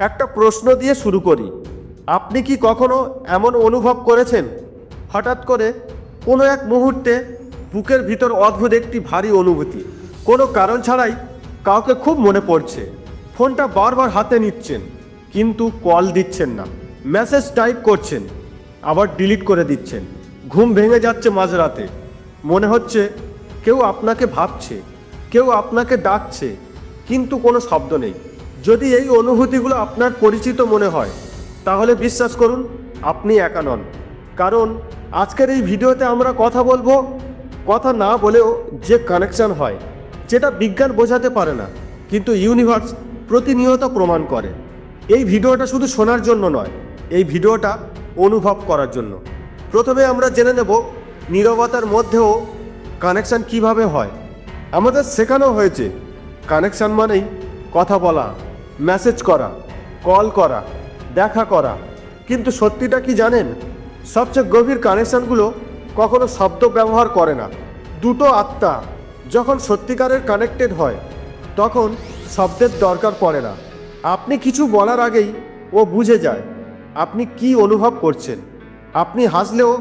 একটা প্রশ্ন দিয়ে শুরু করি। আপনি কি কখনো এমন অনুভব করেছেন? হঠাৎ করে কোনো এক মুহূর্তে বুকের ভিতর অদ্ভুত একটি ভারী অনুভূতি। কোনো কারণ ছাড়াই কাউকে খুব মনে পড়ছে। ফোনটা বারবার হাতে নিচ্ছেন, কিন্তু কল দিচ্ছেন না। মেসেজ টাইপ করছেন, আবার ডিলিট করে দিচ্ছেন। ঘুম ভেঙে যাচ্ছে মাঝরাতে। মনে হচ্ছে কেউ আপনাকে ভাবছে, কেউ আপনাকে ডাকছে, কিন্তু কোনো শব্দ নেই। যদি এই অনুভূতিগুলো আপনার পরিচিত মনে হয়, তাহলে বিশ্বাস করুন, আপনি একা নন। কারণ আজকের এই ভিডিওতে আমরা কথা বলব, কথা না বলেও যে কানেকশন হয়, যেটা বিজ্ঞান বোঝাতে পারে না, কিন্তু ইউনিভার্স প্রতিনিয়ত প্রমাণ করে। এই ভিডিওটা শুধু শোনার জন্য নয়, এই ভিডিওটা অনুভব করার জন্য। প্রথমে আমরা জেনে নেব, নীরবতার মধ্যেও কানেকশান কীভাবে হয়। আমাদের শেখানো হয়েছে কানেকশান মানেই কথা বলা। মেসেজ করা, কল করা, দেখা করা। কিন্তু সত্যিটা কি জানেন? সবচেয়ে গভীর কানেকশানগুলো কখনো শব্দ ব্যবহার করে না। দুটো আত্মা যখন সত্যিকারের কানেক্টেড হয়, তখন শব্দের দরকার পড়ে না। আপনি কিছু বলার আগেই ও বুঝে যায়, আপনি কি অনুভব করছেন। আপনি হাসলেও,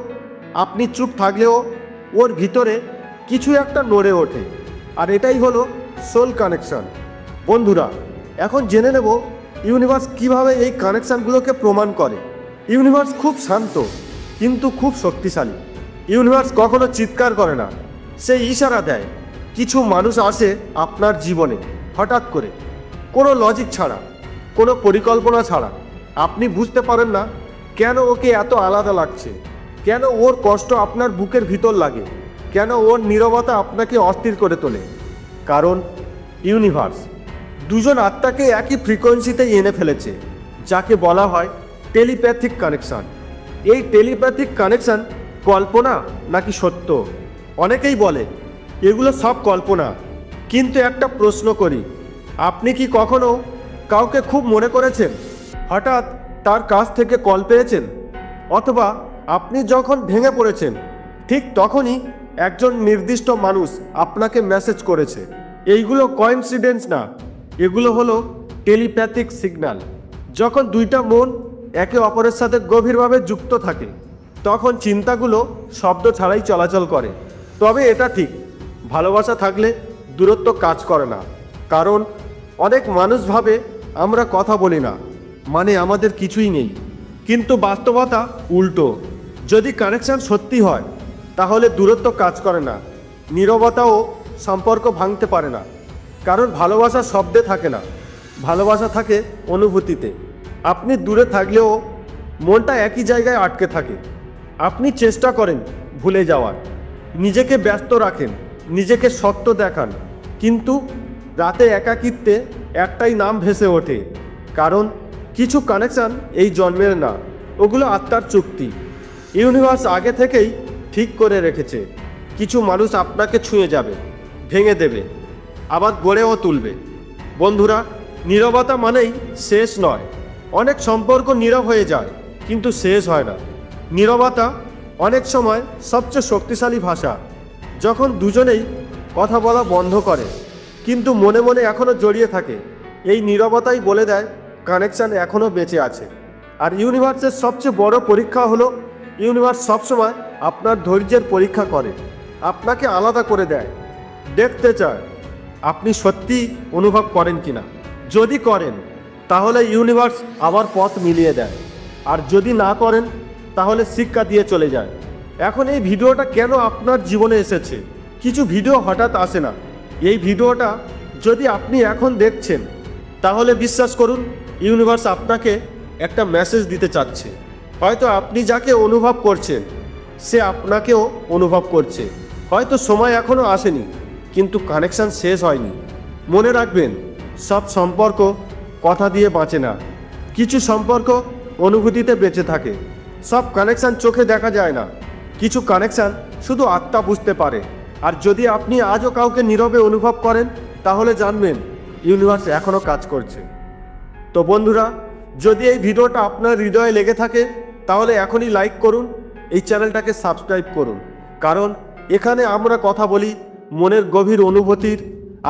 আপনি চুপ থাকলেও ওর ভিতরে কিছু একটা নড়ে ওঠে। আর এটাই হলো সোল কানেকশন বন্ধুরা এখন জেনে নেব ইউনিভার্স কীভাবে এই কানেকশনগুলোকে প্রমাণ করে। ইউনিভার্স খুব শান্ত, কিন্তু খুব শক্তিশালী। ইউনিভার্স কখনো চিৎকার করে না, সে ইশারা দেয়, কিছু মানুষ আসে আপনার জীবনে, হঠাৎ করে। কোনো লজিক ছাড়া, কোনো পরিকল্পনা ছাড়া। আপনি বুঝতে পারেন না কেন ওকে এত আলাদা লাগছে? কেন ওর কষ্ট আপনার বুকের ভিতর লাগে? কেন ওর নীরবতা আপনাকে অস্থির করে তোলে? কারণ ইউনিভার্স দুজন আত্মাকে একই ফ্রিকোয়েন্সিতে এনে ফেলেছে, যাকে বলা হয় টেলিপ্যাথিক কানেকশন। এই টেলিপ্যাথিক কানেকশান কল্পনা নাকি সত্য? অনেকেই বলে, এগুলো সব কল্পনা। কিন্তু একটা প্রশ্ন করি, আপনি কি কখনো কাউকে খুব মনে করেছেন? হঠাৎ তার কাছ থেকে কল পেয়েছেন? অথবা আপনি যখন ভেঙে পড়েছেন, ঠিক তখনই একজন নির্দিষ্ট মানুষ আপনাকে মেসেজ করেছে। এইগুলো কয়েন্সিডেন্স না। এগুলো হলো টেলিপ্যাথিক সিগন্যাল যখন দুইটা মন একে অপরের সাথে গভীরভাবে যুক্ত থাকে, তখন চিন্তাগুলো শব্দ ছাড়াই চলাচল করে। তবে এটা ঠিক, ভালোবাসা থাকলে দূরত্ব কাজ করে না। কারণ অনেক মানুষ ভাবে, আমরা কথা বলি না। মানে আমাদের কিছুই নেই। কিন্তু বাস্তবতা উল্টো। যদি কানেকশন সত্যি হয়, তাহলে দূরত্ব কাজ করে না। নীরবতাও সম্পর্ক ভাঙতে পারে না। কারণ ভালোবাসা শব্দে থাকে না। ভালোবাসা থাকে অনুভূতিতে। আপনি দূরে থাকলেও মনটা একই জায়গায় আটকে থাকে। আপনি চেষ্টা করেন ভুলে যাওয়ার। নিজেকে ব্যস্ত রাখেন, নিজেকে সত্য দেখান। কিন্তু রাতে একাকিত্বে একটাই নাম ভেসে ওঠে, কারণ কিছু কানেকশন এই জন্মের না, ওগুলো আত্মার চুক্তি। ইউনিভার্স আগে থেকেই ঠিক করে রেখেছে, কিছু মানুষ আপনাকে ছুঁয়ে যাবে, ভেঙে দেবে। আবার গড়েও তুলবে। বন্ধুরা, নীরবতা মানেই শেষ নয়। অনেক সম্পর্ক নীরব হয়ে যায়, কিন্তু শেষ হয় না। নীরবতা অনেক সময় সবচেয়ে শক্তিশালী ভাষা, যখন দুজনেই কথা বলা বন্ধ করে, কিন্তু মনে মনে এখনও জড়িয়ে থাকে। এই নীরবতাই বলে দেয়, কানেকশন এখনও বেঁচে আছে। আর ইউনিভার্সের সবচেয়ে বড় পরীক্ষা হলো, ইউনিভার্স সবসময় আপনার ধৈর্যের পরীক্ষা করে, আপনাকে আলাদা করে দেয়। দেখতে চায় আপনি সত্যি অনুভব করেন কিনা? যদি করেন, তাহলে ইউনিভার্স আবার পথ মিলিয়ে দেয়। আর যদি না করেন, তাহলে শিক্ষা দিয়ে চলে যায়। এখন এই ভিডিওটা কেন আপনার জীবনে এসেছে? কিছু ভিডিও হঠাৎ আসে না। এই ভিডিওটা যদি আপনি এখন দেখছেন, তাহলে বিশ্বাস করুন, ইউনিভার্স আপনাকে একটা মেসেজ দিতে চাচ্ছে। হয়তো আপনি যাকে অনুভব করছেন, সে আপনাকেও অনুভব করছে। হয়তো সময় এখনও আসেনি। কিন্তু কানেকশন শেষ হয়নি। মনে রাখবেন, সব সম্পর্ক কথা দিয়ে বাঁচে না। কিছু সম্পর্ক অনুভূতিতে বেঁচে থাকে। সব কানেকশন চোখে দেখা যায় না। কিছু কানেকশান শুধু আত্মা বুঝতে পারে। আর যদি আপনি আজও কাউকে নীরবে অনুভব করেন, তাহলে জানবেন ইউনিভার্স এখনও কাজ করছে। তো বন্ধুরা, যদি এই ভিডিওটা আপনার হৃদয়ে লেগে থাকে, তাহলে এখনই লাইক করুন, এই চ্যানেলটাকে সাবস্ক্রাইব করুন। কারণ এখানে আমরা কথা বলি মনের গভীর অনুভূতির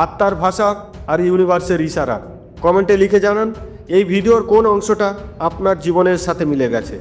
আত্মার ভাষা আর ইউনিভার্সের ইশারা। কমেন্টে লিখে জানান, এই ভিডিওর কোন অংশটা আপনার জীবনের সাথে মিলে গেছে?